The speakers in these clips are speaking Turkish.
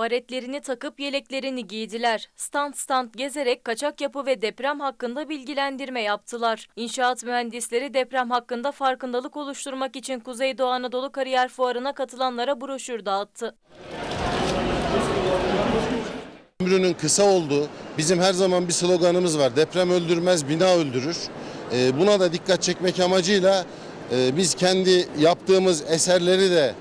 Baretlerini takıp yeleklerini giydiler. Stand stand gezerek kaçak yapı ve deprem hakkında bilgilendirme yaptılar. İnşaat mühendisleri deprem hakkında farkındalık oluşturmak için Kuzeydoğu Anadolu Kariyer Fuarı'na katılanlara broşür dağıttı. Ömrünün kısa olduğu, bizim her zaman bir sloganımız var. Deprem öldürmez, bina öldürür. Ee, Buna da dikkat çekmek amacıyla e, biz kendi yaptığımız eserleri de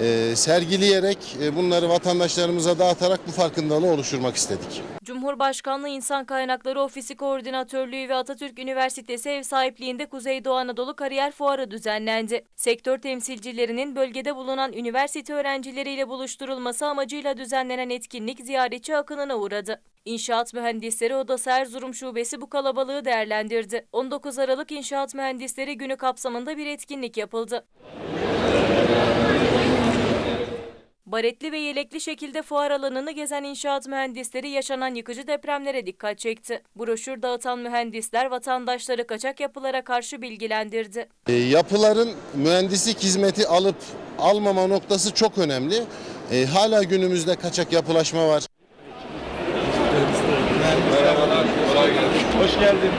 e, sergileyerek bunları vatandaşlarımıza dağıtarak bu farkındalığı oluşturmak istedik. Cumhurbaşkanlığı İnsan Kaynakları Ofisi Koordinatörlüğü ve Atatürk Üniversitesi ev sahipliğinde Kuzeydoğu Anadolu Kariyer Fuarı düzenlendi. Sektör temsilcilerinin bölgede bulunan üniversite öğrencileriyle buluşturulması amacıyla düzenlenen etkinlik ziyaretçi akınına uğradı. İnşaat Mühendisleri Odası Erzurum Şubesi bu kalabalığı değerlendirdi. 19 Aralık İnşaat Mühendisleri Günü kapsamında bir etkinlik yapıldı. Baretli ve yelekli şekilde fuar alanını gezen inşaat mühendisleri yaşanan yıkıcı depremlere dikkat çekti. Broşür dağıtan mühendisler vatandaşları kaçak yapılara karşı bilgilendirdi. E, Yapıların mühendislik hizmeti alıp almama noktası çok önemli. E, Hala günümüzde kaçak yapılaşma var. Merhabalar, kolay gelsin. Hoş geldin.